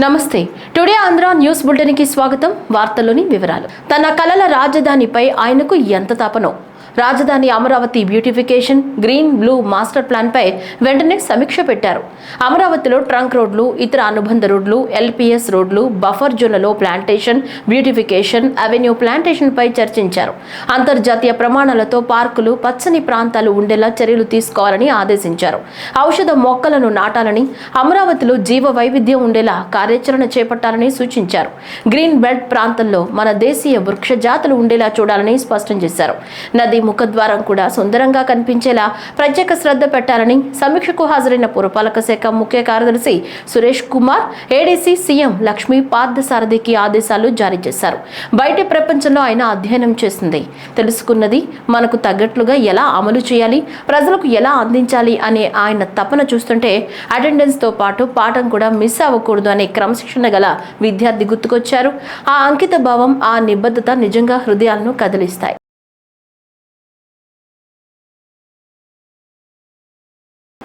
నమస్తే. Today Andhra news బులెటిన్కి స్వాగతం. వార్తల్లోని వివరాలు. తన కలల రాజధానిపై ఆయనకు ఎంత తపనో. రాజధాని Amaravati beautification green blue master plan పై వెంటనే సమీక్ష పెట్టారు. అమరావతిలో ట్రంక్ రోడ్లు ఇతర అనుబంధ రోడ్లు ఎల్పిఎస్ రోడ్లు బఫర్ జోన్లలో ప్లాంటేషన్ బ్యూటిఫికేషన్ అవెన్యూ ప్లాంటేషన్ పై చర్చించారు. అంతర్జాతీయ ప్రమాణాలతో పార్కులు పచ్చని ప్రాంతాలు ఉండేలా చర్యలు తీసుకోవాలని ఆదేశించారు. ఔషధ మొక్కలను నాటాలని అమరావతిలో జీవ వైవిధ్యం ఉండేలా కార్యాచరణ చేపట్టాలని సూచించారు. గ్రీన్ బెల్ట్ ప్రాంతంలో మన దేశీయ వృక్ష జాతులు ఉండేలా చూడాలని స్పష్టం చేశారు. నది ముఖద్వారం కూడా సుందరంగా కనిపించేలా ప్రత్యేక శ్రద్ధ పెట్టాలని సమీక్షకు హాజరైన పురపాలక శాఖ ముఖ్య కార్యదర్శి సురేష్ కుమార్ ఏడీసీ సీఎం లక్ష్మీ పార్థసారథికి ఆదేశాలు జారీ చేశారు. బయటి ప్రపంచంలో ఆయన అధ్యయనం చేసింది. తెలుసుకున్నది మనకు తగ్గట్లుగా ఎలా అమలు చేయాలి ప్రజలకు ఎలా అందించాలి అనే ఆయన తపన చూస్తుంటే అటెండెన్స్తో పాటు పాఠం కూడా మిస్ అవ్వకూడదు అనే క్రమశిక్షణ గల విద్యార్థి గుర్తుకొచ్చారు. ఆ అంకిత భావం ఆ నిబద్ధత నిజంగా హృదయాలను కదిలిస్తాయి.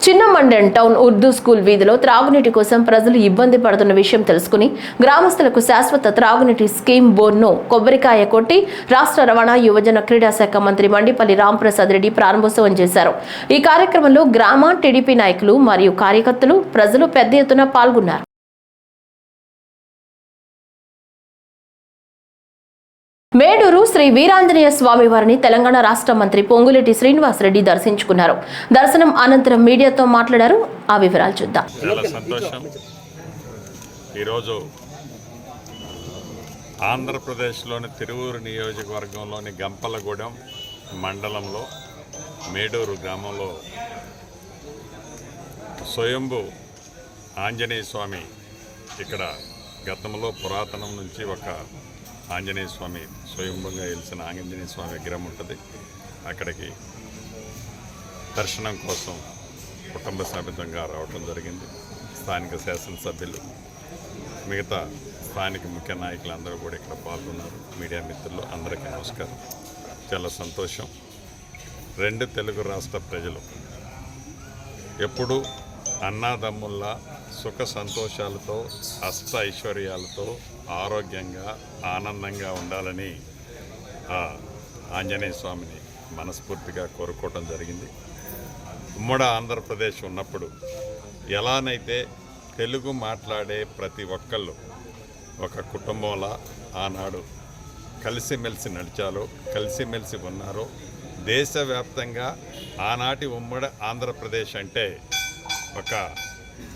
చిన్న మండన్ టౌన్ ఉర్దూ స్కూల్ వీధిలో త్రాగునీటి కోసం ప్రజలు ఇబ్బంది పడుతున్న విషయం తెలుసుకుని గ్రామస్తులకు శాశ్వత త్రాగునీటి స్కీమ్ బోర్డును కొబ్బరికాయ కొట్టి రాష్ట్ర రవాణా యువజన క్రీడా శాఖ మంత్రి మండిపల్లి రాంప్రసాద్ రెడ్డి ప్రారంభోత్సవం చేశారు. ఈ కార్యక్రమంలో గ్రామ టీడీపీ నాయకులు మరియు కార్యకర్తలు ప్రజలు పెద్ద ఎత్తున పాల్గొన్నారు. మేడూరు శ్రీ వీరాంజనేయ స్వామి వారిని తెలంగాణ రాష్ట్ర మంత్రి పొంగులేటి శ్రీనివాసరెడ్డి దర్శించుకున్నారు. దర్శనం అనంతరం మీడియాతో మాట్లాడారు. ఆ వివరాలు చూద్దాం. చాలా సంతోషం. ఈరోజు ఆంధ్రప్రదేశ్లోని తిరువూరు నియోజకవర్గంలోని గంపలగూడెం మండలంలో మేడూరు గ్రామంలో స్వయంభు ఆంజనేయ స్వామి ఇక్కడ గతంలో పురాతనం నుంచి ఒక ఆంజనేయ స్వామి స్వయంభంగా వెలిసిన ఆంజనేయ స్వామి విగ్రహం ఉంటుంది. అక్కడికి దర్శనం కోసం కుటుంబ సమేతంగా రావడం జరిగింది. స్థానిక శాసనసభ్యులు మిగతా స్థానిక ముఖ్య నాయకులు అందరూ కూడా ఇక్కడ పాల్గొన్నారు. మీడియా మిత్రులు అందరికీ నమస్కారం. చాలా సంతోషం. రెండు తెలుగు రాష్ట్ర ప్రజలు ఎప్పుడు అన్నాదమ్ముల్లా సుఖ సంతోషాలతో అష్ట ఐశ్వర్యాలతో ఆరోగ్యంగా ఆనందంగా ఉండాలని ఆ ఆంజనేయ స్వామిని మనస్ఫూర్తిగా కోరుకోవటం జరిగింది. ఉమ్మడి ఆంధ్రప్రదేశ్ ఉన్నప్పుడు ఎలానైతే తెలుగు మాట్లాడే ప్రతి ఒక్కళ్ళు ఒక కుటుంబంలా ఆనాడు కలిసిమెలిసి నడిచారో కలిసిమెలిసి ఉన్నారో దేశవ్యాప్తంగా ఆనాటి ఉమ్మడి ఆంధ్రప్రదేశ్ అంటే ఒక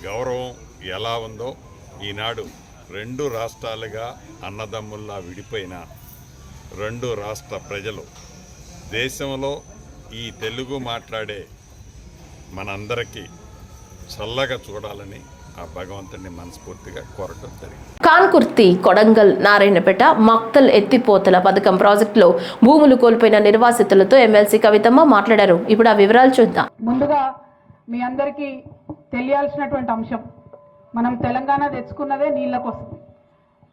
గౌరవం ఎలా ఉందో ఈనాడు రెండు రాష్ట్రాలుగా అన్నదమ్ముల్లా విడిపోయిన రెండు రాష్ట్ర ప్రజలు దేశంలో ఈ తెలుగు మాట్లాడే మనందరికీ చల్లగా చూడాలని ఆ భగవంతుడిని మనస్ఫూర్తిగా కోరటం జరిగింది. కాన్కుర్తి కొడంగల్ నారాయణపేట మక్తల్ ఎత్తిపోతల పథకం ప్రాజెక్టులో భూములు కోల్పోయిన నిర్వాసితులతో ఎమ్మెల్సీ కవితమ్మ మాట్లాడారు. ఇప్పుడు ఆ వివరాలు చూద్దాం. ముందుగా మీ అందరికీ తెలియాల్సినటువంటి అంశం మనం తెలంగాణ తెచ్చుకున్నదే నీళ్ళ కోసం.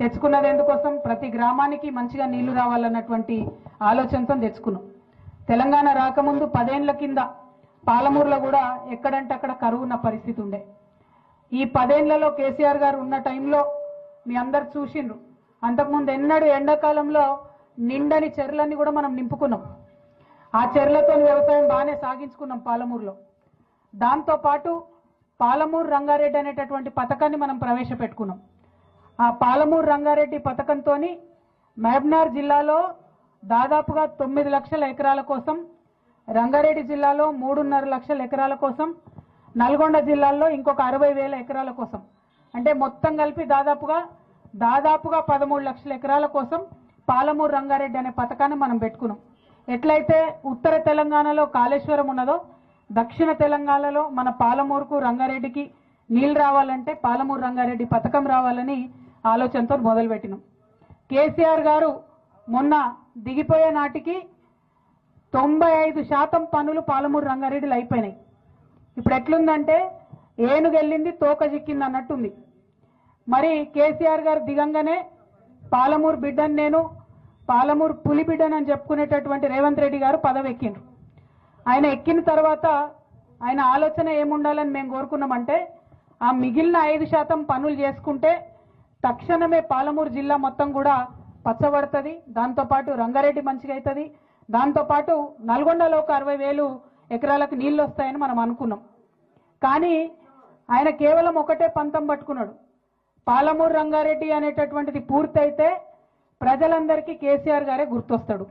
తెచ్చుకున్నది ఎందుకోసం? ప్రతి గ్రామానికి మంచిగా నీళ్ళు రావాలన్నటువంటి ఆలోచనతో తెచ్చుకున్నాం. తెలంగాణ రాకముందు పదేండ్ల కింద పాలమూరులో కూడా ఎక్కడంటే అక్కడ కరువు ఉన్న పరిస్థితి ఉండే. ఈ పదేండ్లలో కేసీఆర్ గారు ఉన్న టైంలో మీ అందరు చూసిండ్రు. అంతకుముందు ఎన్నడూ ఎండాకాలంలో నిండని చెర్లన్నీ కూడా మనం నింపుకున్నాం. ఆ చెర్లతో వ్యవసాయం బాగానే సాగించుకున్నాం పాలమూరులో. దాంతో పాటు పాలమూరు రంగారెడ్డి అనేటటువంటి పథకాన్ని మనం ప్రవేశపెట్టుకున్నాం. ఆ పాలమూరు రంగారెడ్డి పథకంతో మహబ్నార్ జిల్లాలో దాదాపుగా తొమ్మిది లక్షల ఎకరాల కోసం రంగారెడ్డి జిల్లాలో మూడున్నర లక్షల ఎకరాల కోసం నల్గొండ జిల్లాలో ఇంకొక అరవై వేల ఎకరాల కోసం. అంటే మొత్తం కలిపి దాదాపుగా దాదాపుగా పదమూడు లక్షల ఎకరాల కోసం పాలమూరు రంగారెడ్డి అనే పథకాన్ని మనం పెట్టుకున్నాం. ఎట్లయితే ఉత్తర తెలంగాణలో కాళేశ్వరం ఉన్నదో దక్షిణ తెలంగాణలో మన పాలమూరుకు రంగారెడ్డికి నీళ్ళు రావాలంటే పాలమూరు రంగారెడ్డి పథకం రావాలని ఆలోచనతో మొదలుపెట్టినాం. కేసీఆర్ గారు మొన్న దిగిపోయే నాటికి తొంభై ఐదు శాతం పనులు పాలమూరు రంగారెడ్డిలో అయిపోయినాయి. ఇప్పుడు ఎట్లుందంటే ఏనుగెళ్ళింది తోక చిక్కింది అన్నట్టుంది. మరి కేసీఆర్ గారు దిగంగానే పాలమూరు బిడ్డను నేను పాలమూరు పులి బిడ్డనని చెప్పుకునేటటువంటి రేవంత్ రెడ్డి గారు పదవెక్కిండ్రు. ఆయన ఎక్కిన తర్వాత ఆయన ఆలోచన ఏముండాలని మేము కోరుకున్నామంటే ఆ మిగిలిన ఐదు శాతం పనులు చేసుకుంటే తక్షణమే పాలమూరు జిల్లా మొత్తం కూడా పచ్చబడుతుంది. దాంతోపాటు రంగారెడ్డి మంచిగా అవుతుంది. దాంతోపాటు నల్గొండలో ఒక అరవై వేలు ఎకరాలకు నీళ్ళు వస్తాయని మనం అనుకున్నాం. కానీ ఆయన కేవలం ఒకటే పంతం పట్టుకున్నాడు. పాలమూరు రంగారెడ్డి అనేటటువంటిది పూర్తయితే ప్రజలందరికీ కేసీఆర్ గారే గుర్తొస్తాడు.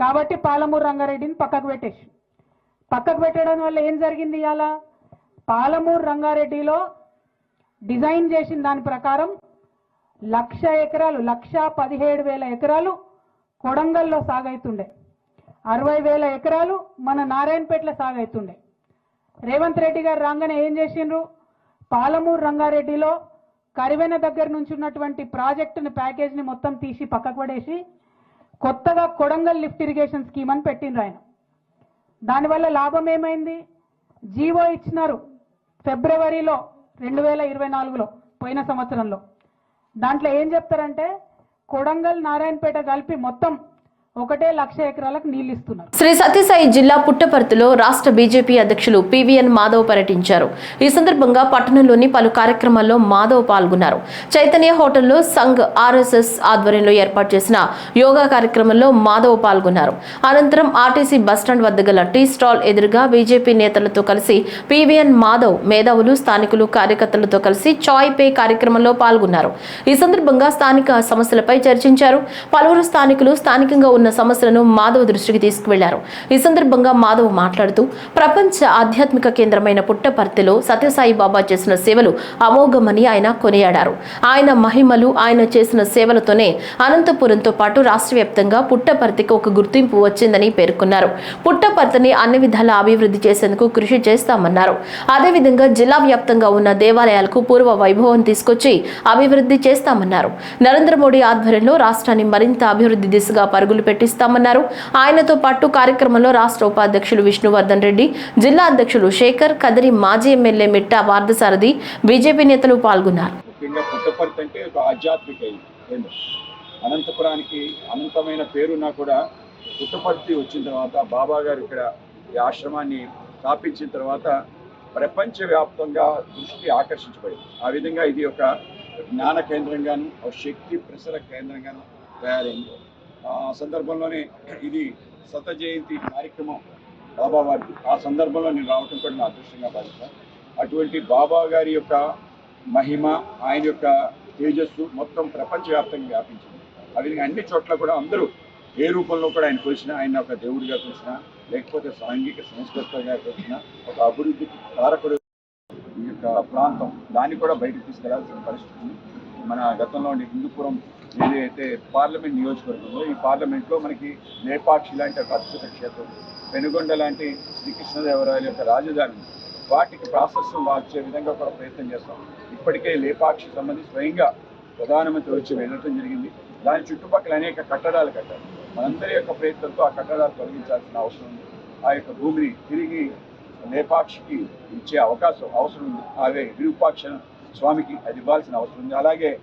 కాబట్టి పాలమూరు రంగారెడ్డిని పక్కకు పెట్టేసి పక్కకు పెట్టడం వల్ల ఏం జరిగింది ఇవాళ? పాలమూరు రంగారెడ్డిలో డిజైన్ చేసిన దాని ప్రకారం లక్ష ఎకరాలు లక్ష పదిహేడు వేల ఎకరాలు కొడంగల్లో సాగైతుండే. అరవై వేల ఎకరాలు మన నారాయణపేటలో సాగైతుండే. రేవంత్ రెడ్డి గారు రాగానే ఏం చేసిండ్రు? పాలమూరు రంగారెడ్డిలో కరివెన దగ్గర నుంచి ఉన్నటువంటి ప్రాజెక్టుని ప్యాకేజ్ని మొత్తం తీసి పక్కకు పడేసి కొత్తగా కొడంగల్ లిఫ్ట్ ఇరిగేషన్ స్కీమ్ అని పెట్టిండ్రు ఆయన. దానివల్ల లాభం ఏమైంది? జీవో ఇచ్చినారు ఫిబ్రవరిలో రెండు వేల ఇరవై నాలుగులో పోయిన సంవత్సరంలో. దాంట్లో ఏం చెప్తారంటే కొడంగల్ నారాయణపేట కలిపి మొత్తం ఒకటే లక్ష ఎకరాలకు నీళ్ళు ఇస్తున్నారు శ్రీ సత్యసాయి జిల్లా పుట్టపర్తిలో రాష్ట్ర బీజేపీ అధ్యక్షులు పివిఎన్ మాధవ్ పర్యటించారు. ఈ సందర్భంగా పట్టణంలోని పలు కార్యక్రమాల్లో మాధవ్ పాల్గొన్నారు. చైతన్య హోటల్లో సంఘ్ ఆర్ఎస్ఎస్ ఆధ్వర్యంలో ఏర్పాటు చేసిన యోగా కార్యక్రమంలో మాధవ్ పాల్గొన్నారు. అనంతరం ఆర్టీసీ బస్టాండ్ వద్ద గల టీ స్టాల్ ఎదురుగా బీజేపీ నేతలతో కలిసి పివిఎన్ మాధవ్ మేధావులు స్థానికులు కార్యకర్తలతో కలిసి చాయ్ పే కార్యక్రమంలో పాల్గొన్నారు. ఈ సందర్భంగా స్థానిక సమస్యలపై చర్చించారు. పలువురు స్థానికులు స్థానికంగా ఉన్న సమస్యలను మాధవ్ దృష్టికి తీసుకువెళ్ళారు. ఈ సందర్భంగా మాధవ్ మాట్లాడుతూ ప్రపంచ ఆధ్యాత్మిక కేంద్రమైన పుట్టపర్తిలో సత్యసాయి బాబా చేసిన సేవలు అమోఘమని ఆయన కొనియాడారు. ఆయన మహిమలు ఆయన చేసిన సేవలతోనే అనంతపురంతో పాటు రాష్ట్ర వ్యాప్తంగా పుట్టపర్తికి ఒక గుర్తింపు వచ్చిందని పేర్కొన్నారు. పుట్టపర్తిని అన్ని విధాల అభివృద్ధి చేసేందుకు కృషి చేస్తామన్నారు. అదేవిధంగా జిల్లా వ్యాప్తంగా ఉన్న దేవాలయాలకు పూర్వ వైభవం తీసుకొచ్చి అభివృద్ధి చేస్తామన్నారు. నరేంద్ర మోడీ ఆధ్వర్యంలో రాష్ట్రాన్ని మరింత అభివృద్ధి దిశగా పరుగులు పెట్టిస్తామన్నారు. ఆయనతో పాటు కార్యక్రమంలో రాష్ట్ర ఉపాధ్యక్షులు విష్ణువర్ధన్ రెడ్డి జిల్లా అధ్యక్షులు శేఖర్ కదిరి మాజీ ఎమ్మెల్యే మిట్టా వార్దసారథి బీజేపీ నేతలు పాల్గొన్నారు. ఆధ్యాత్మిక అనంతపురానికి అనంతమైన పేరున్నా కూడా పుట్టపర్తి వచ్చిన తర్వాత బాబా గారు ఇక్కడ ఈ ఆశ్రమాన్ని స్థాపించిన తర్వాత ప్రపంచవ్యాప్తంగా దృష్టి ఆకర్షించబడింది. ఆ విధంగా ఇది ఒక జ్ఞాన కేంద్రంగాను ఒక శక్తి ప్రసర కేంద్రంగాను తయారైంది. సందర్భంలోనే ఇది శత జయంతి కార్యక్రమం బాబా వారికి. ఆ సందర్భంలో నేను రావటం కూడా నా అదృష్టంగా భావిస్తాను. అటువంటి బాబా గారి యొక్క మహిమ ఆయన యొక్క తేజస్సు మొత్తం ప్రపంచవ్యాప్తంగా వ్యాపించింది. అవి అన్ని చోట్ల కూడా అందరూ ఏ రూపంలో కూడా ఆయన కొలిసినా ఆయన ఒక దేవుడిగా కొలిసినా లేకపోతే సాంఘిక సంస్కృతంగా కొలిసినా ఒక అభివృద్ధికి కారకుడు ఈ యొక్క ప్రాంతం దాన్ని కూడా బయటకు తీసుకెళ్ళాల్సిన పరిస్థితి మన గతంలో ఉండే హిందూపురం ఏదైతే పార్లమెంట్ నియోజకవర్గంలో ఈ పార్లమెంట్లో మనకి లేపాక్షి లాంటి ఒక అద్భుత క్షేత్రం. పెనుగొండ లాంటి శ్రీకృష్ణదేవరాయల యొక్క రాజధాని. వాటికి ప్రాశస్యం మార్చే విధంగా కూడా ప్రయత్నం చేస్తాం. ఇప్పటికే లేపాక్షి సంబంధించి స్వయంగా ప్రధానమంత్రి వచ్చి వెళ్ళటం జరిగింది. దాని చుట్టుపక్కల అనేక కట్టడాలు కట్టారు. మనందరి యొక్క ప్రయత్నంతో ఆ కట్టడాలు తొలగించాల్సిన అవసరం ఉంది. ఆ యొక్క భూమిని తిరిగి లేపాక్షికి ఇచ్చే అవకాశం అవసరం ఉంది. అలాగే విరూపాక్ష స్వామికి అది ఇవ్వాల్సిన అవసరం ఉంది. అలాగే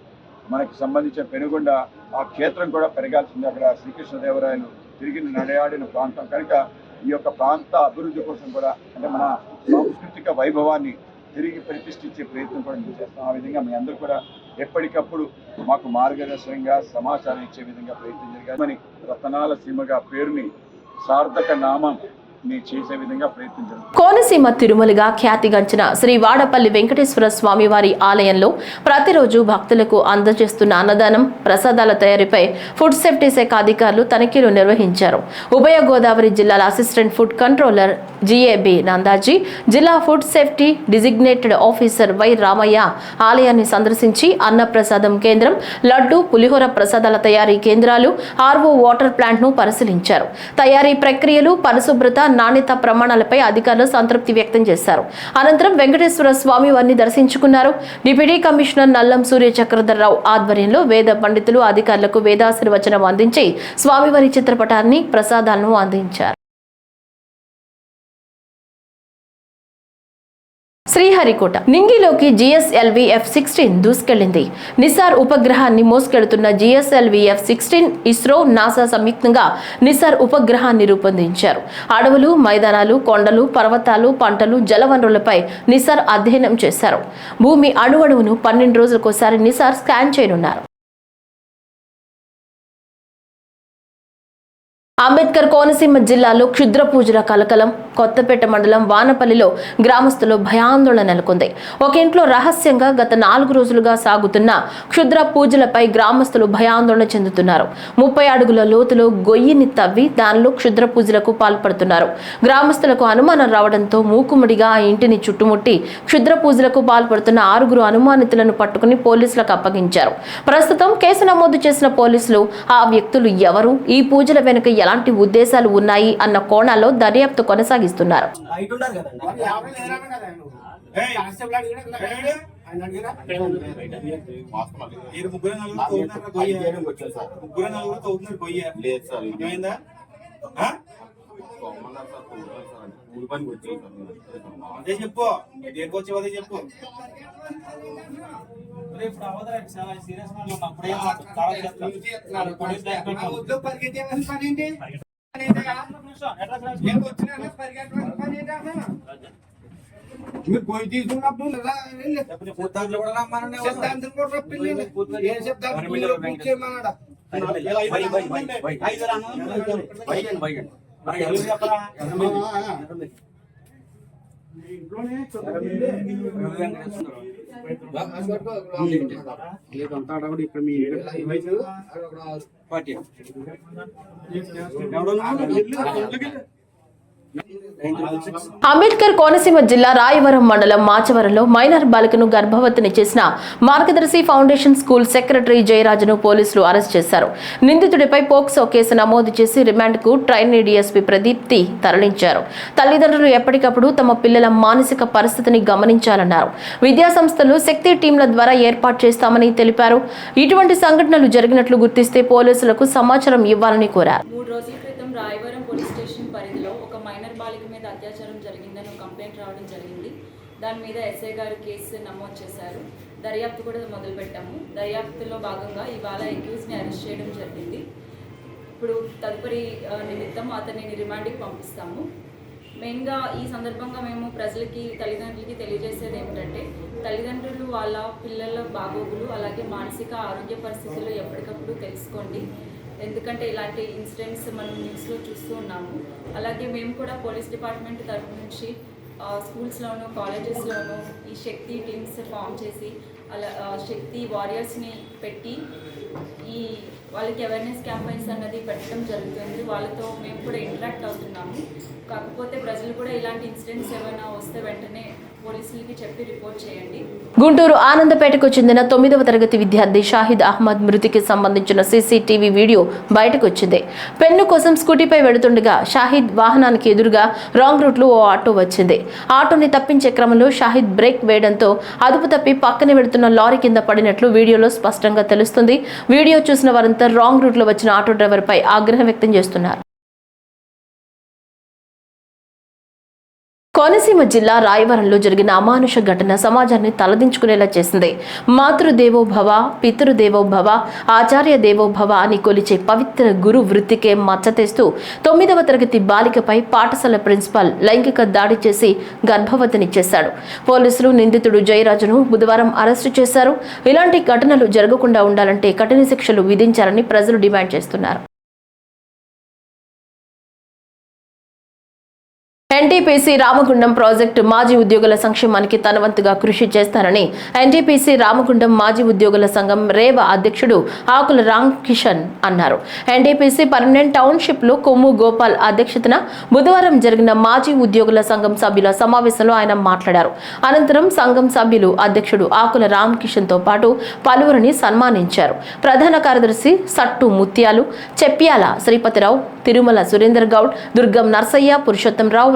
మనకి సంబంధించిన పెనుగొండ ఆ క్షేత్రం కూడా పెరగాల్సింది. అక్కడ శ్రీకృష్ణదేవరాయలు తిరిగి నడయాడిన ప్రాంతం. కనుక ఈ యొక్క ప్రాంత అభివృద్ధి కోసం కూడా అంటే మన సాంస్కృతిక వైభవాన్ని తిరిగి ప్రతిష్ఠించే ప్రయత్నం కూడా మేము చేస్తాం. ఆ విధంగా మీ అందరూ కూడా ఎప్పటికప్పుడు మాకు మార్గదర్శనంగా సమాచారం ఇచ్చే విధంగా ప్రయత్నం జరగాలి. రతనాల సీమగా పేరుని సార్థక నామం కోనసీమ తిరుమలగా ఖ్యాతిగంచిన శ్రీ వాడపల్లి వెంకటేశ్వర స్వామి వారి ఆలయంలో ప్రతిరోజు భక్తులకు అందజేస్తున్న అన్నదానం ప్రసాదాల తయారీపై ఫుడ్ సేఫ్టీ శాఖ అధికారులు తనిఖీలు నిర్వహించారు. ఉభయ గోదావరి జిల్లాల assistant food controller GAB Nandaji జిల్లా food safety designated officer Y Ramaiah ఆలయాన్ని సందర్శించి అన్నప్రసాదం కేంద్రం లడ్డు పులిహోర ప్రసాదాల తయారీ కేంద్రాలు ఆర్వో వాటర్ ప్లాంట్ను పరిశీలించారు. తయారీ ప్రక్రియలు పరిశుభ్రత నాణ్యత ప్రమాణాలపై అధికారులు సంతృప్తి వ్యక్తం చేశారు. అనంతరం వెంకటేశ్వర స్వామి వారిని దర్శించుకున్నారు. డిప్యూటీ కమిషనర్ నల్లం సూర్య చక్రధర్రావు ఆధ్వర్యంలో వేద పండితులు అధికారులకు వేదాశీర్వచనం అందించి స్వామివారి చిత్రపటాన్ని ప్రసాదాలను అందించారు. శ్రీహరికోట. నింగిలోకి జిఎస్ఎల్వి ఎఫ్ సిక్స్టీన్ దూసుకెళ్ళింది నిసార్ ఉపగ్రహాన్ని మోసుకెళ్తున్న GSLV F sixteen ISRO NASA సంయుక్తంగా నిసార్ ఉపగ్రహాన్ని రూపొందించారు. అడవులు మైదానాలు కొండలు పర్వతాలు పంటలు జలవనరులపై నిసార్ అధ్యయనం చేశారు. భూమి అణువణువును పన్నెండు రోజులకోసారి నిసార్ స్కాన్ చేయనున్నారు. అంబేద్కర్ కోనసీమ జిల్లాలో క్షుద్ర పూజల కలకలం కొత్తపేట మండలం వానపల్లిలో గ్రామస్తులు భయాందోళన నెలకొంది. ఒక ఇంట్లో రహస్యంగా గత నాలుగు రోజులుగా సాగుతున్న క్షుద్ర పూజలపై గ్రామస్తులు భయాందోళన చెందుతున్నారు. ముప్పై అడుగుల లోతులో గొయ్యిని తవ్వి దానిలో క్షుద్ర పూజలకు పాల్పడుతున్నారు. గ్రామస్తులకు అనుమానం రావడంతో మూకుముడిగా ఆ ఇంటిని చుట్టుముట్టి క్షుద్ర పూజలకు పాల్పడుతున్న ఆరుగురు అనుమానితులను పట్టుకుని పోలీసులకు అప్పగించారు. ప్రస్తుతం కేసు నమోదు చేసిన పోలీసులు ఆ వ్యక్తులు ఎవరు? ఈ పూజల వెనుక ఎలాంటి ఉద్దేశాలు ఉన్నాయి అన్న కోణాల్లో దర్యాప్తు కొనసాగిస్తున్నారు. ముగ్గురు కూలి పనికి వచ్చాను సార్ అదే చెప్పు. దేనికి వచ్చావు అదే చెప్పు. మీరు పోయి తీసుకున్నప్పుడు పూర్తాంతులు కూడా రమ్మనండి. సిద్ధాంతం కూడా రప్పించండి. ఏం సిద్ధాంతం చేయమన్నాడా? ఐదు రమ్మనండి. ఐదు రమ్మనండి. లేదంతా ఆడవాడు ఇక్కడ మీ పార్టీ అంబేద్కర్ కోనసీమ జిల్లా రాయవరం మండలం మాచవరంలో మైనర్ బాలికను గర్భవతిని చేసిన మార్గదర్శి ఫౌండేషన్ స్కూల్ సెక్రటరీ జయరాజును పోలీసులు అరెస్ట్ చేశారు. నిందితుడిపై పోక్సో కేసు నమోదు చేసి రిమాండ్కు ట్రైనీ డీఎస్పీ ప్రదీప్తి తరలించారు. తల్లిదండ్రులు ఎప్పటికప్పుడు తమ పిల్లల మానసిక పరిస్థితిని గమనించాలన్నారు. విద్యా సంస్థలు శక్తి టీంల ద్వారా ఏర్పాటు చేస్తామని తెలిపారు. ఇటువంటి సంఘటనలు జరిగినట్లు గుర్తిస్తే పోలీసులకు సమాచారం ఇవ్వాలని కోరారు. మూడు రోజుల క్రితం రాయవరం పోలీస్ స్టేషన్ పరిధిలో ఒక మైనర్ బాలిక మీద అత్యాచారం జరిగిందని ఒక కంప్లైంట్ రావడం జరిగింది దాని మీద ఎస్ఐ గారు కేసు నమోదు చేశారు. దర్యాప్తు కూడా మొదలుపెట్టాము దర్యాప్తులో భాగంగా ఇవాళ అక్యూజ్ని అరెస్ట్ చేయడం జరిగింది. ఇప్పుడు తదుపరి నిమిత్తం అతనిని రిమాండ్కి పంపిస్తాము. మెయిన్గా ఈ సందర్భంగా మేము ప్రజలకి తల్లిదండ్రులకి తెలియజేసేది ఏమిటంటే తల్లిదండ్రులు వాళ్ళ పిల్లల బాగోగులు అలాగే మానసిక ఆరోగ్య పరిస్థితులు ఎప్పటికప్పుడు తెలుసుకోండి. ఎందుకంటే ఇలాంటి ఇన్సిడెంట్స్ మనం న్యూస్లో చూస్తూ ఉన్నాము. అలాగే మేము కూడా పోలీస్ డిపార్ట్మెంట్ తరఫు నుంచి స్కూల్స్లోను కాలేజెస్లోను ఈ శక్తి టీమ్స్ ఫామ్ చేసి అలా శక్తి వారియర్స్ని పెట్టి ఈ వాళ్ళకి అవేర్నెస్ క్యాంపెయిన్స్ అన్నది పెట్టడం జరుగుతుంది. వాళ్ళతో మేము కూడా ఇంటరాక్ట్ అవుతున్నాము. కాకపోతే ప్రజలు కూడా ఇలాంటి ఇన్సిడెంట్స్ ఏమైనా వస్తే వెంటనే పోలీసులకి చెప్పి రిపోర్ట్ చేయండి. గుంటూరు ఆనందపేటకు చెందిన తొమ్మిదవ తరగతి విద్యార్థి షాహిద్ అహ్మద్ మృతికి సంబంధించిన సీసీటీవీ వీడియో బయటకు వచ్చింది. పెన్ను కోసం స్కూటీపై వెడుతుండగా షాహిద్ వాహనానికి ఎదురుగా రాంగ్ రూట్లో ఓ ఆటో వచ్చింది. ఆటోని తప్పించే క్రమంలో షాహిద్ బ్రేక్ వేయడంతో అదుపు తప్పి పక్కన వెడుతున్న లారీ కింద పడినట్లు వీడియోలో స్పష్టంగా తెలుస్తుంది. వీడియో చూసిన వారంతా రాంగ్ రూట్లో వచ్చిన ఆటో డ్రైవర్పై ఆగ్రహం వ్యక్తం చేస్తున్నారు. కోనసీమ జిల్లా రాయవరంలో జరిగిన అమానుష ఘటన సమాజాన్ని తలదించుకునేలా చేసింది. మాతృదేవో భవ పితృదేవో భవ ఆచార్య దేవో భవ అని కొలిచే పవిత్ర గురు వృత్తికే మచ్చతేస్తూ తొమ్మిదవ తరగతి బాలికపై పాఠశాల ప్రిన్సిపాల్ లైంగిక దాడి చేసి గర్భవతిని చేశాడు. పోలీసులు నిందితుడు జయరాజును బుధవారం అరెస్టు చేశారు. ఇలాంటి ఘటనలు జరగకుండా ఉండాలంటే కఠిన శిక్షలు విధించాలని ప్రజలు డిమాండ్ చేస్తున్నారు. ఎన్టీపీసీ రామగుండం ప్రాజెక్టు మాజీ ఉద్యోగుల సంక్షేమానికి తనవంతుగా కృషి చేస్తానని ఎన్టీపీసీ రామగుండం మాజీ ఉద్యోగుల సంఘం రేవ అధ్యక్షుడు ఆకుల రామ్ కిషన్ అన్నారు. ఎన్టీపీసీ పర్మనెంట్ టౌన్షిప్లో కొమ్ము గోపాల్ అధ్యక్షతన బుధవారం జరిగిన మాజీ ఉద్యోగుల సంఘం సభ్యుల సమావేశంలో ఆయన మాట్లాడారు. అనంతరం సంఘం సభ్యులు అధ్యక్షుడు ఆకుల రామ్ కిషన్తో పాటు పలువురిని సన్మానించారు. ప్రధాన కార్యదర్శి సట్టు ముత్యాలు చెప్యాల శ్రీపతిరావు తిరుమల సురేందర్ గౌడ్ దుర్గం నర్సయ్య పురుషోత్తంరావు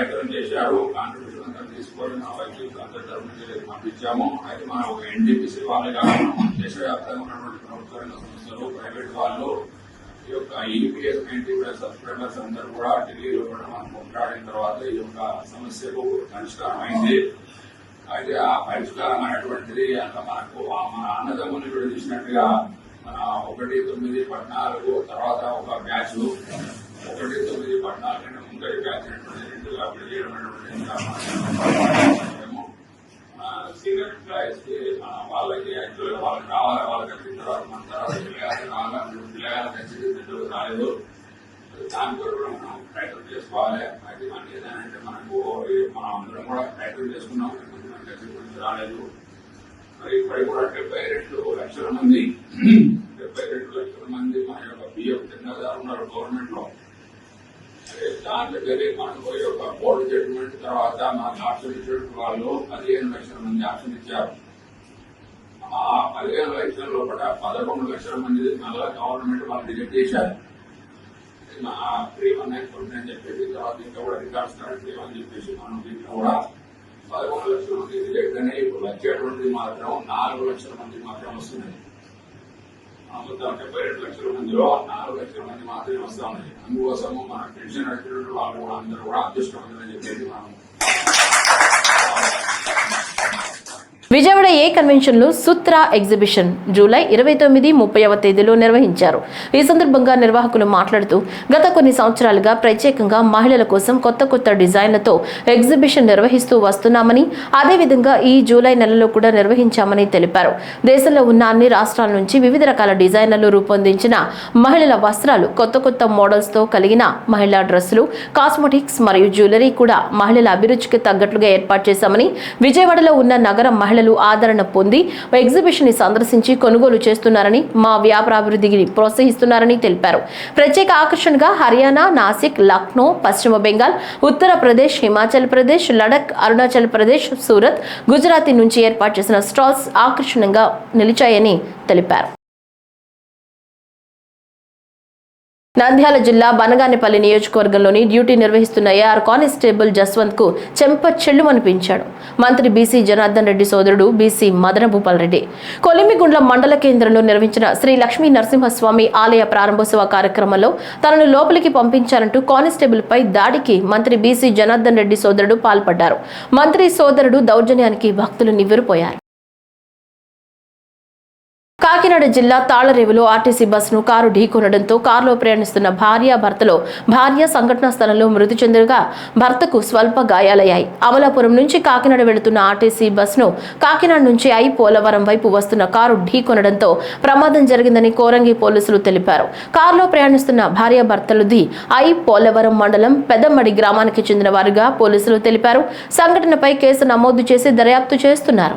ప్రయత్నం చేశారు కాంట్రిబ్యూషన్ అంతా తీసుకొని మా వైద్యులు అంతా పంపించాము అయితే మనం ఒక ఎన్డీపీసీ వాళ్ళగా దేశవ్యాప్తంగా ఉన్నటువంటి ప్రభుత్వ రంగ సంస్థలు ప్రైవేట్ వాళ్ళు ఈ యొక్క ఈపీఎస్ నైన్టీ సబ్స్క్రైబర్స్ అందరూ కూడా ఢిల్లీలో కూడా మనం కొట్లాడిన తర్వాత ఈ యొక్క సమస్యకు పరిష్కారం అయింది. అయితే ఆ పరిష్కారం అనేటువంటిది అంత మనకు మన అన్నదమ్ముని విడదీసినట్టుగా మన ఒకటి తొమ్మిది పద్నాలుగు తర్వాత ఒక బ్యాచ్ ఒకటి తొమ్మిది పద్నాలుగు ముందరి బ్యాచ్ అనేటువంటి ఇంకా మనం వాళ్ళకి యాక్చువల్ వాళ్ళకి కావాలి వాళ్ళకి వచ్చిన తర్వాత మన తర్వాత పిల్లగాలి రావాలి పిల్లగాలి ఖచ్చితంగా ఇంటర్వ్యూ రాలేదు దాని కొరకు కూడా మనం ప్రయత్నం చేసుకోవాలి అది మనకి ఏదంటే మనకు మనం అందరం కూడా ప్రయత్నం చేసుకున్నాం కొంచెం రాలేదు మరి ఇప్పటికి కూడా డెబ్బై రెండు లక్షల మంది డెబ్బై రెండు లక్షల మంది మన యొక్క బియ్యం తిన్నదారు ఉన్నారు గవర్నమెంట్లో దాంట్లో జరిగి మనకు యొక్క కోర్టు జడ్జిమెంట్ తర్వాత మనకు ఆప్షన్ ఇచ్చినటువంటి వాళ్ళు పదిహేను లక్షల మంది ఆప్షన్ ఇచ్చారు. ఆ పదిహేను లక్షల లోపల పదకొండు లక్షల మంది మళ్ళా గవర్నమెంట్ వాళ్ళు రిజెక్ట్ చేశారు. మా త్రీ వన్ నైన్ ఫోర్ అని చెప్పేసి తర్వాత ఇంకా కూడా రికార్డ్స్ కరెక్ట్ అని చెప్పేసి మనం దీంట్లో కూడా పదకొండు లక్షల మంది రిజెక్ట్ అయినాయి ఇప్పుడు వచ్చేటువంటిది మాత్రం నాలుగు లక్షల మంది మాత్రం వస్తున్నాయి. ఆ డెబ్బై రెండు లక్షల మందిలో నాలుగు లక్షల మంది మాత్రమే వస్తా అందుకోసము మన పెన్షన్ అడిగినటువంటి వాళ్ళు కూడా అందరూ కూడా అదృష్టవంతులని మనం విజయవాడ ఏ కన్వెన్షన్లో సూత్ర ఎగ్జిబిషన్ జూలై ఇరవై తొమ్మిది ముప్పైవ తేదీలో నిర్వహించారు. ఈ సందర్భంగా నిర్వాహకులు మాట్లాడుతూ గత కొన్ని సంవత్సరాలుగా ప్రత్యేకంగా మహిళల కోసం కొత్త కొత్త డిజైన్లతో ఎగ్జిబిషన్ నిర్వహిస్తూ వస్తున్నామని అదేవిధంగా ఈ జూలై నెలలో కూడా నిర్వహించామని తెలిపారు. దేశంలో ఉన్న అన్ని రాష్ట్రాల నుంచి వివిధ రకాల డిజైన్లను రూపొందించిన మహిళల వస్త్రాలు కొత్త కొత్త మోడల్స్తో కలిగిన మహిళా డ్రెస్సులు కాస్మెటిక్స్ మరియు జ్యువెలరీ కూడా మహిళల అభిరుచికి తగ్గట్లుగా ఏర్పాటు చేశామని విజయవాడలో ఉన్న నగర మహిళలు ఆదరణ పొంది ఎగ్జిబిషన్ని సందర్శించి కొనుగోలు చేస్తున్నారని మా వ్యాపారాభివృద్ధిని ప్రోత్సహిస్తున్నారని తెలిపారు. ప్రత్యేక ఆకర్షణగా హర్యానా నాసిక్ లక్నో పశ్చిమ బెంగాల్ ఉత్తరప్రదేశ్ హిమాచల్ ప్రదేశ్ లడక్ అరుణాచల్ ప్రదేశ్ సూరత్ గుజరాత్ నుంచి ఏర్పాటు చేసిన స్టాల్స్ ఆకర్షణగా నిలిచాయని తెలిపారు. నంద్యాల జిల్లా బనగానేపల్లి నియోజకవర్గంలోని డ్యూటీ నిర్వహిస్తున్న ఏఆర్ కానిస్టేబుల్ జస్వంత్కు చెంప చెల్లుమనిపించాడు. మంత్రి బీసీ జనార్దన్ రెడ్డి సోదరుడు బీసీ మదన భూపాల్ రెడ్డి. కొలిమిగుండ్ల మండల కేంద్రంలో నిర్వహించిన శ్రీ లక్ష్మీ నరసింహస్వామి ఆలయ ప్రారంభోత్సవ కార్యక్రమంలో తనను లోపలికి పంపించారంటూ కానిస్టేబుల్ పై దాడికి మంత్రి బీసీ జనార్దన్ రెడ్డి సోదరుడు పాల్పడ్డారు. మంత్రి సోదరుడు దౌర్జన్యానికి భక్తులు నివ్వెరపోయారు. కాకినాడ జిల్లా తాళరేవులో ఆర్టీసీ బస్సును కారు ఢీకొనడంతో కారులో ప్రయాణిస్తున్న భార్య భర్తలో భార్య సంఘటనా స్థలంలో మృతి చెందగా భర్తకు స్వల్ప గాయాలయ్యాయి. అమలాపురం నుంచి కాకినాడ వెళుతున్న ఆర్టీసీ బస్సును కాకినాడ నుంచి ఐ పోలవరం వైపు వస్తున్న కారు ఢీకొనడంతో ప్రమాదం జరిగిందని కోరంగి పోలీసులు తెలిపారు. కారులో ప్రయాణిస్తున్న భార్య భర్తలుది ఐ పోలవరం మండలం పెదమ్మడి గ్రామానికి చెందిన వారుగా పోలీసులు తెలిపారు. సంఘటనపై కేసు నమోదు చేసి దర్యాప్తు చేస్తున్నారు.